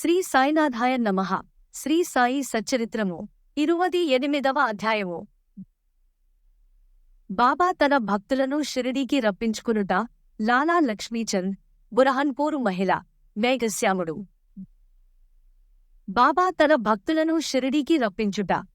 శ్రీ సాయినాథాయ నమః. శ్రీ సాయి సచ్చరిత్రము ఇరువది ఎనిమిదవ అధ్యాయము. బాబా తన భక్తులను షిరిడీకి రప్పించుకునుట లాలా లక్ష్మీచంద్ బురహన్పూర్ మహిళ మేఘశ్యాముడు. బాబా తన భక్తులను షిరిడీకి రప్పించుట.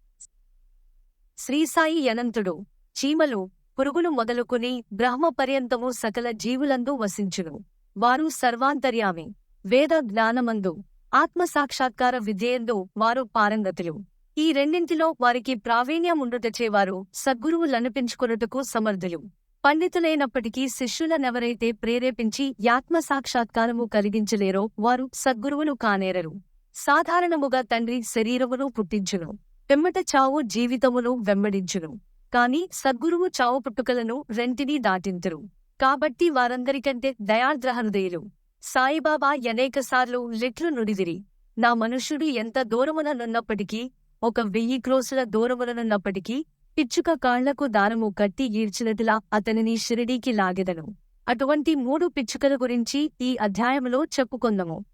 శ్రీసాయి అనంతుడు చీమలు పురుగులు మొదలుకుని బ్రహ్మ పర్యంతము సకల జీవులందు వసించును. వారు సర్వాంతర్యామి వేద జ్ఞానమందు ఆత్మసాక్షాత్కార విధేయంలో వారు పారంగతులు. ఈ రెండింటిలో వారికి ప్రావీణ్యం ఉండటచే వారు సద్గురువులనిపించుకున్నటకు సమర్థులు. పండితులైనప్పటికీ శిష్యులనెవరైతే ప్రేరేపించి యాత్మ సాక్షాత్కారము కలిగించలేరో వారు సద్గురువులు కానేరరు. సాధారణముగా తండ్రి శరీరమును పుట్టించును. పిమ్మట చావు జీవితమును వెంబడించును. కాని సద్గురువు చావు పుట్టుకలను రెంటినీ దాటింతురు. కాబట్టి వారందరికంటే దయార్ద్రహృదయులు. సాయిబాబా అనేకసార్లు లిట్లు నుడిదిరి. నా మనుష్యుడు ఎంత దూరముననున్నప్పటికీ ఒక వెయ్యి క్రోసుల దూరముననున్నప్పటికీ పిచ్చుక కాళ్ళకు దారము కట్టి ఈడ్చినదిలా అతనిని షిరిడీకి లాగెదను. అటువంటి మూడు పిచ్చుకల గురించి ఈ అధ్యాయములో చెప్పుకుందాము.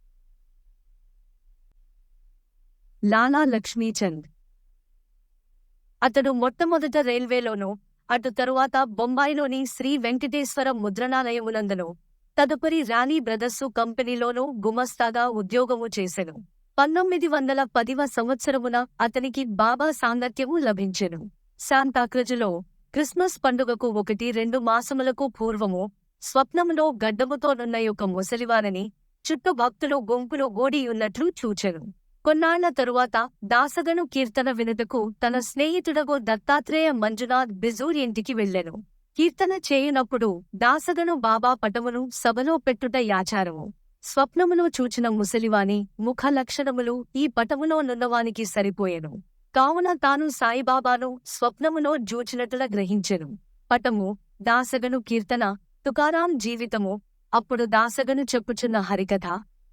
లాలా లక్ష్మీచంద్. అతడు మొట్టమొదట రైల్వేలోనూ అటు తరువాత బొంబాయిలోని శ్రీ వెంకటేశ్వర ముద్రణాలయమునందును తదుపరి రాణి బ్రదర్సు కంపెనీలోనూ గుమస్తాగా ఉద్యోగము చేసెను. పంతొమ్మిది వందల పదివ సంవత్సరమున అతనికి బాబా సాంగత్యము లభించెను. శాంతాక్రజులో క్రిస్మస్ పండుగకు ఒకటి రెండు మాసములకు పూర్వము స్వప్నములో గడ్డముతోనున్న యొక్క ముసలివారని చుట్టూ భక్తులు గుంపులు ఓడియున్నట్లు చూచెను. కొన్నాళ్ళ తరువాత దాసగను కీర్తన వినుటకు తన స్నేహితుడగు దత్తాత్రేయ మంజునాథ్ బిజూర్ ఇంటికి వెళ్ళెను. కీర్తన చేయునప్పుడు దాసగను బాబా పటమును సభలో పెట్టుట యాచారము. స్వప్నములో చూచిన ముసలివాని ముఖ లక్షణములు ఈ పటములో నున్నవానికి సరిపోయెను. కావున తాను సాయిబాబాను స్వప్నములో జూచినట్ల గ్రహించెను. పటము దాసగను కీర్తన తుకారాం జీవితము అప్పుడు దాసగను చెప్పుచున్న హరికథ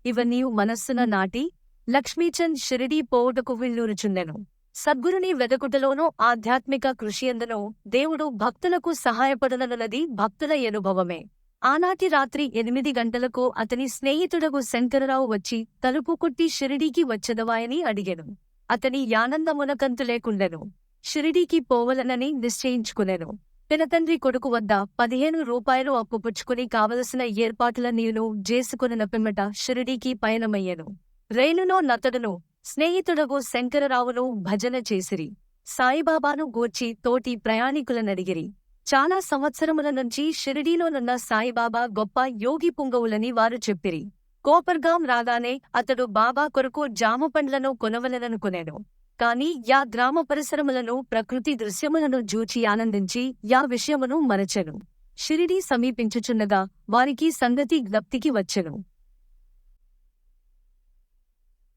ఇవన్నీ మనస్సున నాటి లక్ష్మీచంద్ షిరిడీ పోవుటకు విల్లూరుచుండెను సద్గురుని వెదకుటలోనూ ఆధ్యాత్మిక కృషియందునో దేవుడు భక్తులకు సహాయపడనన్నది భక్తుల అనుభవమే. ఆనాటి రాత్రి ఎనిమిది గంటలకు అతని స్నేహితుడకు శంకరరావు వచ్చి తలుపు కొట్టి షిరిడీకి వచ్చదవాయని అడిగెను. అతని యానందమునకంతు లేకుండెను. షిరిడీకి పోవలనని నిశ్చయించుకునేను. పినతండ్రి కొడుకు వద్ద పదిహేను రూపాయలు అప్పుపుచ్చుకుని కావలసిన ఏర్పాట్లన్నీయును జేసుకుని పిమ్మట షిరిడీకి పయనమయ్యెను. రైలులో నతడును స్నేహితుడగు శంకరరావును భజన చేసిరి. సాయిబాబాను గూర్చి తోటి ప్రయాణికులనడిగిరి. చాలా సంవత్సరముల నుంచి షిరిడీలోనున్న సాయిబాబా గొప్ప యోగి పుంగవులని వారు చెప్పిరి. కోపర్గాం రాగానే అతడు బాబా కొరకు జామపండ్లను కొనవలననుకునేను. కాని యా గ్రామ పరిసరములను ప్రకృతి దృశ్యములను జూచి ఆనందించి యా విషయమును మరచెను. షిరిడీ సమీపించుచున్నగా వారికి సంగతి జ్ఞప్తికి వచ్చెను.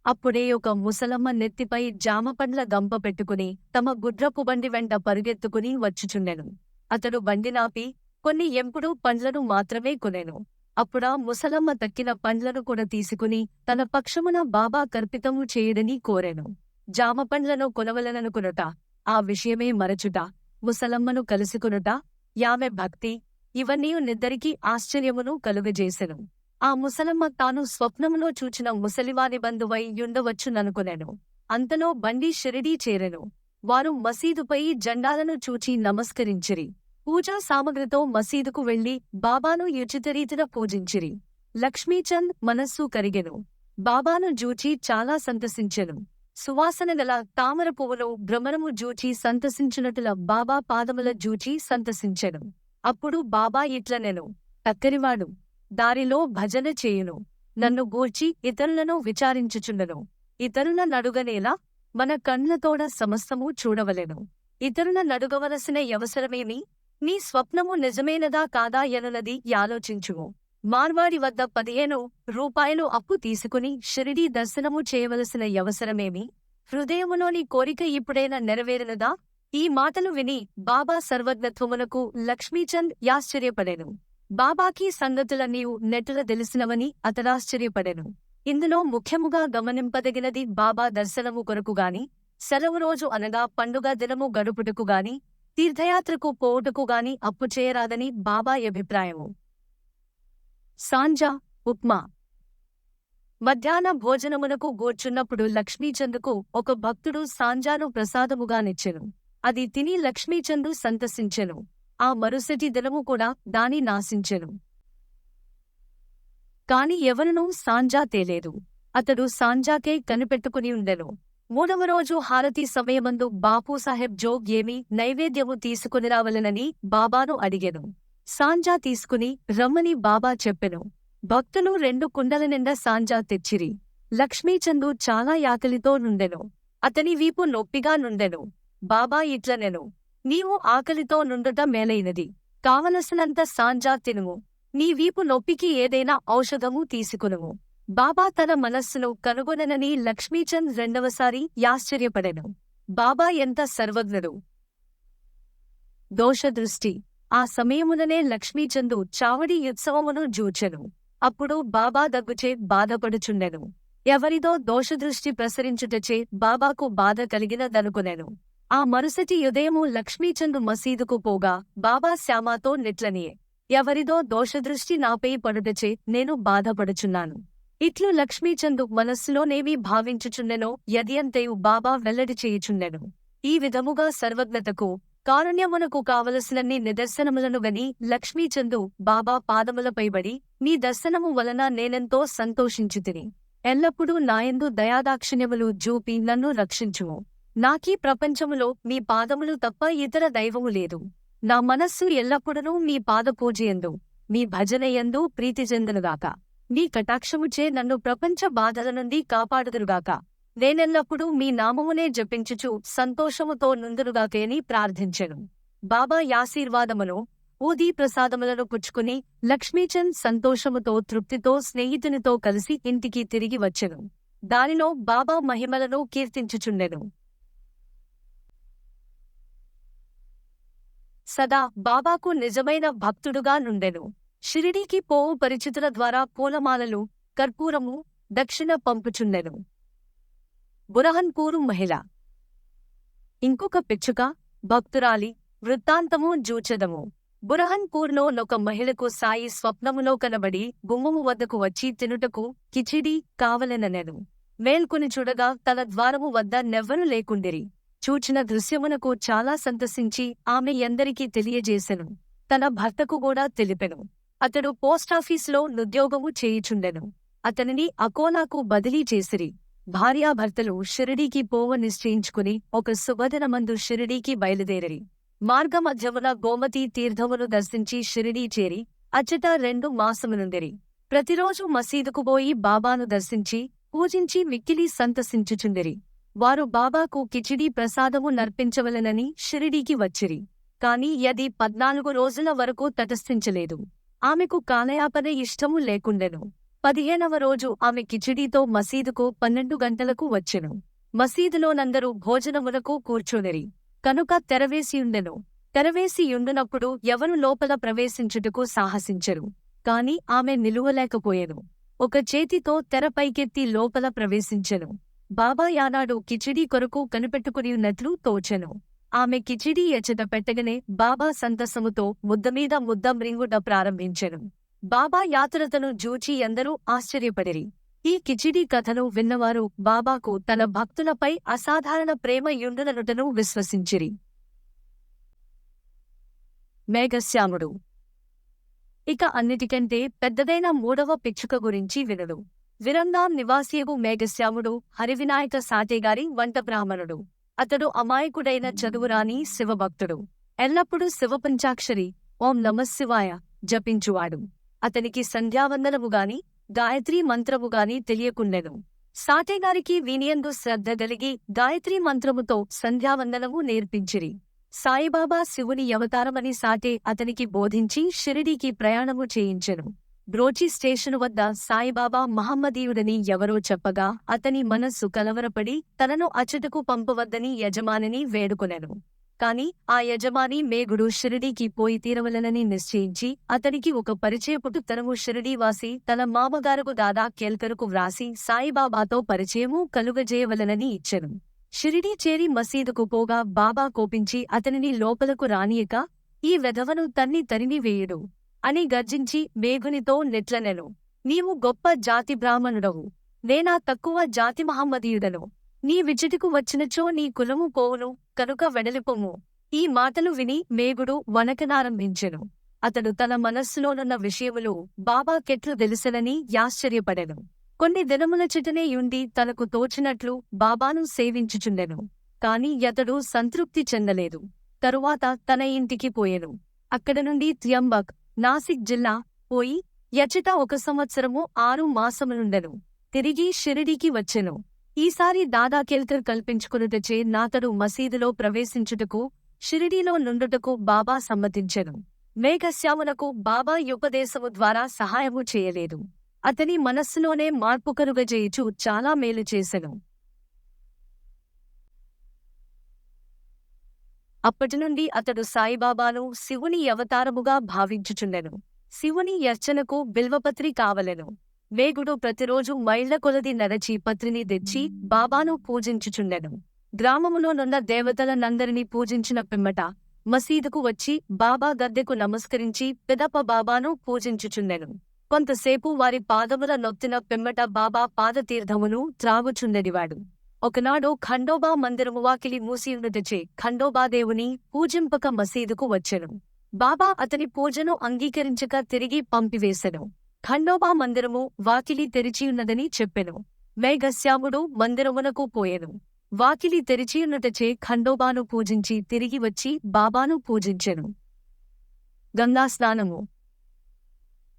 అప్పుడే ఒక ముసలమ్మ నెత్తిపై జామపండ్ల గంప పెట్టుకుని తమ గుడ్రపు బండి వెంట పరుగెత్తుకుని వచ్చుచుండెను. అతడు బండి నాపి కొన్ని ఎంపుడు పండ్లను మాత్రమే కొనెను. అప్పుడా ముసలమ్మ తక్కిన పండ్లను కూడా తీసుకుని తన పక్షమున బాబా కర్పితము చేయడని కోరెను. జామపండ్లను కొనవలననుకునుట ఆ విషయమే మరచుట ముసలమ్మను కలుసుకునుట యామె భక్తి ఇవన్నీ నిద్దరికీ ఆశ్చర్యమును కలుగజేసెను. ఆ ముసలమ్మ తాను స్వప్నములో చూచిన ముసలివారి బంధువై యుండవచ్చుననుకునెను అంతలో బండి షిరిడీ చేరెను. వారు మసీదుపై జెండాలను చూచి నమస్కరించిరి. పూజా సామగ్రితో మసీదుకు వెళ్ళి బాబాను యుచితరీతిన పూజించిరి. లక్ష్మీచంద్ మనస్సు కరిగెను. బాబాను జూచి చాలా సంతసించెను. సువాసన గల తామర పువ్వులు భ్రమరము జూచి సంతసించినట్ల బాబా పాదముల జూచి సంతసించెను. అప్పుడు బాబా ఇట్లనెను. తక్కరివాడు దారిలో భజన చేయును. నన్ను గూర్చి ఇతరులను విచారించుచుండను. ఇతరుల నడుగనేలా మన కండ్లతోడ సమస్తము చూడవలెను. ఇతరుల నడుగవలసిన అవసరమేమి నీ స్వప్నము నిజమేనదా కాదా ఎనున్నది యాలోచించుము. మార్వాడి వద్ద పదిహేను రూపాయలు అప్పు తీసుకుని షిరిడీ దర్శనము చేయవలసిన అవసరమేమి హృదయములోని కోరిక ఇప్పుడైనా నెరవేరినదా? ఈ మాటలు విని బాబా సర్వజ్ఞత్వమునకు లక్ష్మీచంద్ యాశ్చర్యపడెను. బాబాకి సంగతులన్నీ నెట్టుల తెలిసినవని అతడాశ్చర్యపడెను. ఇందులో ముఖ్యముగా గమనింపదగినది బాబా దర్శనము కొరకుగాని సెలవు రోజు అనగా పండుగ దినము గడుపుటకుగాని తీర్థయాత్రకు పోవుటకు గాని అప్పు చేయరాదని బాబా అభిప్రాయము. సాంజా ఉప్మా. మధ్యాహ్న భోజనమునకు గూర్చున్నప్పుడు లక్ష్మీచందుకు ఒక భక్తుడు సాంజాను ప్రసాదముగానిచ్చెను. అది తిని లక్ష్మీచందు సంతసించెను. ఆ మరుసటి దినము కూడా దాని నాశించెను. కాని ఎవరనూ సాంజా తేలేదు. అతడు సాంజాకే కనిపెట్టుకుని ఉండెను. మూడవ రోజు హారతి సమయమందు బాపూసాహెబ్ జోగ్ ఏమి నైవేద్యము తీసుకుని రావలనని బాబాను అడిగెను. సాంజా తీసుకుని రమ్మని బాబా చెప్పెను. భక్తులు రెండు కుండల నిండా సాంజా తెచ్చిరి. లక్ష్మీచందు చాలా యాకలితో నుండెను. అతని వీపు నొప్పిగా నుండెను. బాబా ఇట్లనెను. నీవు ఆకలితో నుండుట మేలైనది. కావలసినంత సాంజా తినుము. నీ వీపు నొప్పికి ఏదైనా ఔషధము తీసుకునుము. బాబా తన మనస్సును కనుగొననని లక్ష్మీచంద్ రెండవసారి యాశ్చర్యపడెను. బాబా ఎంత సర్వజ్ఞడు? దోషదృష్టి. ఆ సమయముననే లక్ష్మీచందు చావడి ఉత్సవమును జూచెను. అప్పుడు బాబా దగ్గుచే బాధపడుచుండెను. ఎవరిదో దోషదృష్టి ప్రసరించుటచే బాబాకు బాధ కలిగినదనుకునెను. ఆ మరుసటి ఉదయము లక్ష్మీచంద్ మసీదుకు పోగా బాబా శ్యామాతో నిట్లనియే ఎవరిదో దోషదృష్టి నాపై పడుటచే నేను బాధపడుచున్నాను. ఇట్లు లక్ష్మీచందు మనస్సులోనేవి భావించుచుండెనో యదియంతయు బాబా వెల్లడి చేయుచుండెను. ఈ విధముగా సర్వజ్ఞతకు కారుణ్యమునకు కావలసినన్ని నిదర్శనములను గని లక్ష్మీచందు బాబా పాదములపైబడి నీ దర్శనము వలన నేనెంతో సంతోషించుతిని. ఎల్లప్పుడూ నాయందు దయాదాక్షిణ్యములు జూపి నన్ను రక్షించుము. నాకీ ప్రపంచములో మీ పాదములు తప్ప ఇతర దైవము లేదు. నా మనస్సు ఎల్లప్పుడూ మీ పాదపూజయందు మీ భజనయందు ప్రీతి చెందునుగాక. మీ కటాక్షముచే నన్ను ప్రపంచ బాధల నుండి కాపాడుదురుగాక. నేనెల్లప్పుడూ మీ నామమునే జపించుచు సంతోషముతో నుందురుగాకేని ప్రార్థించెను. బాబా యాశీర్వాదమును ఊదీ ప్రసాదములను పుచ్చుకుని లక్ష్మీచంద్ సంతోషముతో తృప్తితో స్నేహితునితో కలిసి ఇంటికి తిరిగి వచ్చెను. దానిలో బాబా మహిమలను కీర్తించుచుండెను. సదా బాబాకు నిజమైన భక్తుడుగా నుండెను. షిరిడీకి పోవు పరిచితుల ద్వారా పూలమాలలు కర్పూరము దక్షిణ పంపుచుండెను. బురహన్పూరు మహిళ. ఇంకొక పిచ్చుక భక్తురాలి వృత్తాంతము జూచదము. బురహన్పూర్లో నొక మహిళకు సాయి స్వప్నములో కనబడి గుమ్మము వద్దకు వచ్చి తినుటకు కిచిడి కావలెననెను. మేల్కొని చూడగా తల ద్వారము వద్ద నెవ్వరు లేకుండిరి. చూచిన దృశ్యమునకు చాలా సంతసించి ఆమె ఎందరికీ తెలియజేసెను. తన భర్తకు కూడా తెలిపెను. అతడు పోస్టాఫీసులో నుద్యోగము చేయుచుండెను. అతనిని అకోలాకు బదిలీ చేసిరి. భార్యాభర్తలు షిరిడీకి పోవ నిశ్చయించుకుని ఒక సుభదనమందు షిరిడీకి బయలుదేరిరి. మార్గమధ్యమున గోమతీ తీర్థమును దర్శించి షిరిడీ చేరి అచ్చట రెండు మాసమునుందిరి ప్రతిరోజు మసీదుకు పోయి బాబాను దర్శించి పూజించి మిక్కిలి సంతసించుచుండిరి. వారు బాబాకు కిచిడీ ప్రసాదము నర్పించవలెనని షిరిడీకి వచ్చిరి. కాని యది పద్నాలుగు రోజుల వరకు తటస్థించలేదు. ఆమెకు కాలయాపన ఇష్టము లేకుండెను. పదిహేనవ రోజు ఆమె కిచిడీతో మసీదుకు పన్నెండు గంటలకు వచ్చెను. మసీదులోనందరూ భోజనములకు కూర్చునిరి. కనుక తెరవేసియుండెను. తెరవేసియుండునప్పుడు ఎవరు లోపల ప్రవేశించుటకు సాహసించరు. కాని ఆమె నిలువలేకపోయెను. ఒక చేతితో తెర పైకెత్తి లోపల ప్రవేశించెను. బాబా యానాడు కిచిడీ కొరకు కనిపెట్టుకుని ఉన్నట్లు తోచెను. ఆమె కిచిడీ ఎచ్చట పెట్టగనే బాబా సంతసముతో ముద్దమీద ముద్ద మ్రింగుట ప్రారంభించెను. బాబా యాత్రతను జూచి ఎందరూ ఆశ్చర్యపడిరి. ఈ కిచిడీ కథను విన్నవారు బాబాకు తన భక్తులపై అసాధారణ ప్రేమ యుండుననుటను విశ్వసించిరి. మేఘశ్యాముడు. ఇక అన్నిటికంటే పెద్దదైన మూడవ పిచ్చుక గురించి వినడు విరంగాం నివాసియగు మేఘశ్యాముడు హరివినాయక సాటేగారి వంట బ్రాహ్మణుడు. అతడు అమాయకుడైన చదువురాని శివభక్తుడు. ఎల్లప్పుడూ శివపంచాక్షరి ఓం నమశివాయ జపించువాడు. అతనికి సంధ్యావందనముగాని గాయత్రీ మంత్రముగాని తెలియకుండెను. సాటేగారికి వీనియందు శ్రద్ధ కలిగి గాయత్రీ మంత్రముతో సంధ్యావందనము నేర్పించిరి. సాయిబాబా శివుని అవతారమని సాటే అతనికి బోధించి షిరిడీకి ప్రయాణము చేయించెను. బ్రోచి స్టేషను వద్ద సాయిబాబా మహమ్మదీయుడని ఎవరో చెప్పగా అతని మనస్సు కలవరపడి తనను అచటకు పంపవద్దని యజమానిని వేడుకొనెను. కాని ఆ యజమాని మేఘుడు షిరిడీకి పోయి తీరవలనని నిశ్చయించి అతనికి ఒక పరిచయపుటు తనము షిరిడీవాసి తన మామగారుకు దాదా కేల్కరుకు వ్రాసి సాయిబాబాతో పరిచయము కలుగజేయవలనని ఇచ్చెను. షిరిడీ చేరి మసీదుకు పోగా బాబా కోపించి అతనిని లోపలకు రానియక ఈ వెధవను తన్ని తరిమి అని గర్జించి మేఘునితో నెట్లనెను. నీవు గొప్ప జాతి బ్రాహ్మణుడవు. నేనా తక్కువ జాతి మహమ్మదీయుడను. నీ విచిటికు వచ్చినచో నీ కులము పోవును కనుక వెడలిపొమ్ము ఈ మాటలు విని మేఘుడు వనకనారంభించెను. అతడు తన మనస్సులోనున్న విషయములు బాబాకెట్లు తెలుసనని యాశ్చర్యపడెను. కొన్ని దినముల చిటనే యుండి తనకు తోచినట్లు బాబాను సేవించుచుండెను. కాని అతడు సంతృప్తి చెందలేదు. తరువాత తన ఇంటికి పోయెను. అక్కడ నుండి త్ర్యంబక్ నాసిక్ జిల్లా పోయి యచిత ఒక సంవత్సరము ఆరు మాసములుండెను. తిరిగి షిరిడీకి వచ్చెను. ఈసారి దాదాకెల్కర్ కల్పించుకునుటచే నాతడు మసీదులో ప్రవేశించుటకు షిరిడీలో నుండుటకు బాబా సమ్మతించెను. మేఘశ్యామునకు బాబా యుపదేశము ద్వారా సహాయము చేయలేదు. అతని మనస్సులోనే మార్పు కలుగజేయుచు చాలా మేలు చేసెను. అప్పటినుండి అతడు సాయిబాబాను శివుని అవతారముగా భావించుచుండెను. శివుని యర్చనకు బిల్వపత్రి కావలెను. వేగుడు ప్రతిరోజు మైళ్ళ కొలది నరచి పత్రిని తెచ్చి బాబాను పూజించుచుండెను. గ్రామములోనున్న దేవతలనందరినీ పూజించిన పిమ్మట మసీదుకు వచ్చి బాబా గద్దెకు నమస్కరించి పిదప బాబాను పూజించుచుండెను. కొంతసేపు వారి పాదముల నొత్తిన పిమ్మట బాబా పాదతీర్థమును త్రాగుచుండెనివాడు. ఒకనాడు ఖండోబా మందిరము వాకిలి మూసియుండుటచే ఖండోబాదేవుని పూజింపక మసీదుకు వచ్చెను. బాబా అతని పూజను అంగీకరించక తిరిగి పంపివేశెను ఖండోబా మందిరము వాకిలి తెరిచియున్నదని చెప్పెను. మేఘశ్యాముడు మందిరమునకు పోయెను. వాకిలి తెరిచియున్నటచే ఖండోబాను పూజించి తిరిగి వచ్చి బాబాను పూజించెను. గంగా స్నానము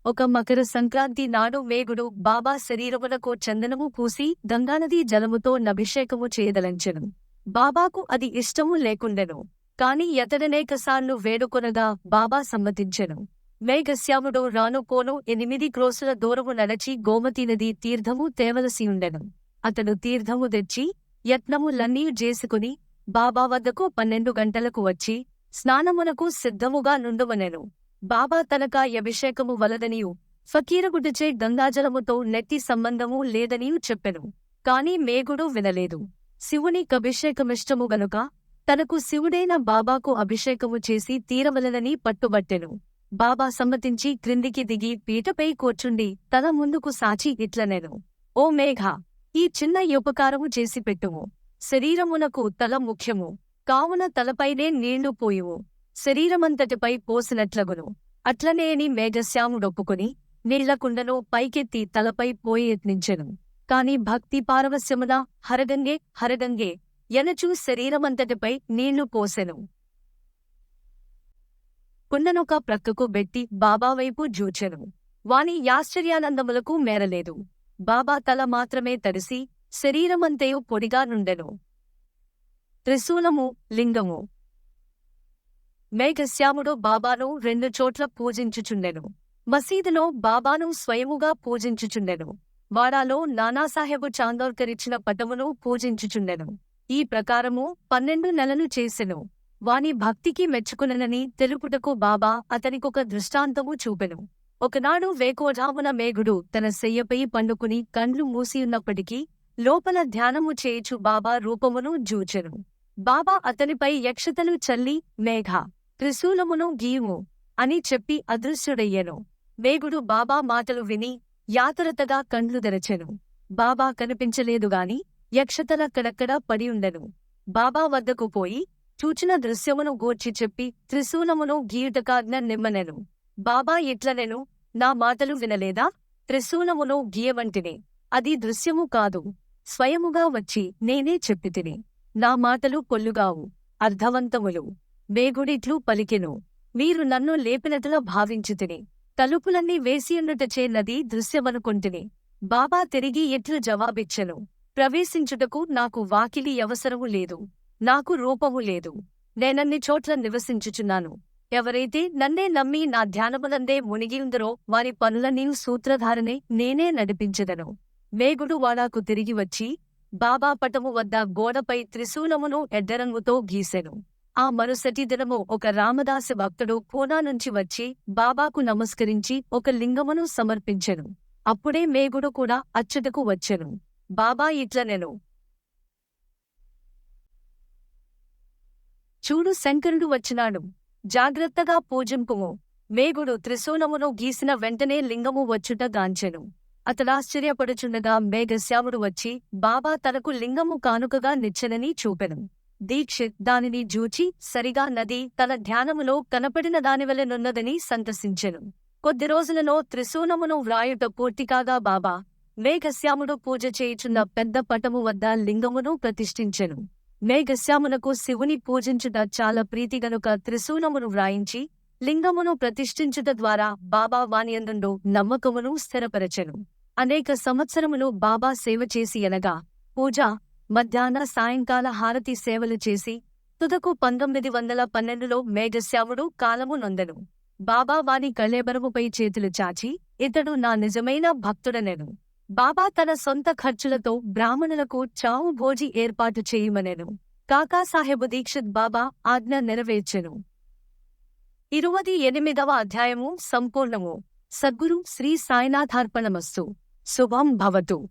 ఒక మకర సంక్రాంతి నాడు మేగుడు బాబా శరీరమునకు చందనము పూసి గంగానదీ జలముతో నభిషేకము చేయదలంచెను. బాబాకు అది ఇష్టము లేకుండెను. కాని ఎతడనేకసార్లు వేడుకొనగా బాబా సమ్మతించెను. మేఘశ్యాముడు రానుకోను ఎనిమిది క్రోసుల దూరము నడచి గోమతి నది తీర్థము తేవలసియుండెను అతడు తీర్థము తెచ్చి యత్నములన్నీ చేసుకుని బాబా వద్దకు పన్నెండు గంటలకు వచ్చి స్నానమునకు సిద్ధముగా నుండువనెను బాబా తనకా అభిషేకము వలదనియు ఫకీరగుడిచే గంగాజలముతో నెట్టి సంబంధము లేదనియు చెప్పెను. కాని మేగుడు వినలేదు. శివుని కభిషేకమిష్టము గనుక తనకు శివుడైన బాబాకు అభిషేకము చేసి తీరవలనని పట్టుబట్టెను. బాబా సమ్మతించి క్రిందికి దిగి పీటపై కూర్చుండి తల ముందుకు సాచి ఇట్లనెను. ఓ మేఘ ఈ చిన్న ఉపకారము చేసి పెట్టుము శరీరమునకు తల ముఖ్యము. కావున తలపైనే నీళ్ళు పోయువు శరీరమంతటిపై పోసినట్లగును. అట్లనేని మేఘశ్యాముడొప్పుకుని నీళ్ళకుండను పైకెత్తి తలపై పోయి యత్నించెను కాని భక్తి పారవశ్యమున? హరగంగే హరగంగే. ఎనచూ శరీరమంతటిపై నీళ్ళు పోసెను. కుండనొక ప్రక్కకు బెట్టి బాబావైపు జూచెను. వాని యాశ్చర్యానందములకు మేరలేదు. బాబా తల మాత్రమే తడిసి శరీరమంతయు పొడిగా నుండెను. త్రిశూలము లింగము. మేఘశ్యాముడు బాబాను రెండు చోట్ల పూజించుచుండెను. మసీదులో బాబాను స్వయముగా పూజించుచుండెను. వాడాలో నానాసాహెబు చాందోర్కరిచ్చిన పటమును పూజించుచుండెను. ఈ ప్రకారము పన్నెండు నెలలు చేసెను. వాని భక్తికి మెచ్చుకునని తెలుపుటకు బాబా అతనికొక దృష్టాంతము చూపెను. ఒకనాడు వేకోజామున మేఘుడు తన శయ్యపై పండుకుని కండ్లు మూసియున్నప్పటికీ లోపల ధ్యానము చేయుచు బాబా రూపమును జూచెను. బాబా అతనిపై యక్షతలు చల్లి మేఘ త్రిశూలమును గీయుము అని చెప్పి అదృశ్యుడయ్యెను. మేఘుడు బాబా మాటలు విని యాతరతగా కండ్లు తెరచెను. బాబా కనిపించలేదుగాని యక్షతలక్కడక్కడా పడియుండెను బాబా వద్దకు పోయి చూచిన దృశ్యమును గూర్చి చెప్పి త్రిశూలమును గీయుటకాజ్ఞ నిమ్మనెను. బాబా ఇట్లనెను నా మాటలు వినలేదా? త్రిశూలమును గీయవంటినే అది దృశ్యము కాదు. స్వయముగా వచ్చి నేనే చెప్పితిని. నా మాటలు పొల్లుగావు. అర్థవంతములు. వేగుడిట్లు పలికెను. మీరు నన్ను లేపినట్లా భావించుతిని. తలుపులన్నీ వేసియున్నట నది దృశ్యమనుకుంటుని. బాబా తిరిగి ఎట్లు జవాబిచ్చెను. ప్రవేశించుటకు నాకు వాకిలి అవసరము లేదు. నాకు రూపము లేదు. నేనన్ని చోట్ల నివసించుచున్నాను. ఎవరైతే నన్నే నమ్మి నా ధ్యానములందే మునిగియుందరో వారి పనులన్నీ సూత్రధారనే నేనే నడిపించెదను. మేగుడు వాడాకు తిరిగి వచ్చి బాబా పటము వద్ద గోడపై త్రిశూలమును ఎడ్డరంగుతో గీసెను. ఆ మరుసటి దినము ఒక రామదాసు భక్తుడు పూనా నుంచి వచ్చి బాబాకు నమస్కరించి ఒక లింగమును సమర్పించెను. అప్పుడే మేగుడు కూడా అచ్చటకు వచ్చెను. బాబా ఇట్లనెను చూడు శంకరుడు వచ్చినాడు. జాగ్రత్తగా పూజింపుము. మేగుడు త్రిశూలమును గీసిన వెంటనే లింగము వచ్చుట గాంచెను. అతడాశ్చర్యపడుచుండగా మేఘశ్యాముడు వచ్చి బాబా తనకు లింగము కానుకగా నిచ్చెనని చూపెను. దీక్షిత్ దానిని జూచి సరిగా నది తన ధ్యానములో కనపడిన దానివలెనున్నదని సంతసించెను. కొద్ది రోజులలో త్రిశూనమును వ్రాయుట పూర్తికాగా బాబా మేఘశ్యాముడు పూజ చేయుచున్న పెద్ద పటము వద్ద లింగమును ప్రతిష్ఠించెను. మేఘశ్యామునకు శివుని పూజించుట చాలా ప్రీతి గనుక త్రిశూలమును వ్రాయించి లింగమును ప్రతిష్ఠించుట ద్వారా బాబా వానియందుండు నమ్మకమును స్థిరపరచెను. అనేక సంవత్సరములు బాబా సేవ చేసి అనగా పూజ మధ్యాహ్న సాయంకాల హారతి సేవలు చేసి తుదకు పంతొమ్మిది వందల పన్నెండులో మేఘశ్యాముడు కాలము నొందెను. బాబా వాని కళేబరముపై చేతులు చాచి ఇతడు నా నిజమైన భక్తుడనెను. బాబా తన సొంత ఖర్చులతో బ్రాహ్మణులకు చావు భోజి ఏర్పాటు చేయమనెను. కాకాసాహెబు దీక్షిత్ బాబా ఆజ్ఞ నెరవేర్చెను. ఇరువది ఎనిమిదవ అధ్యాయము సంపూర్ణము. సద్గురు శ్రీ సాయినాథార్పణమస్తు. శుభం భవతు.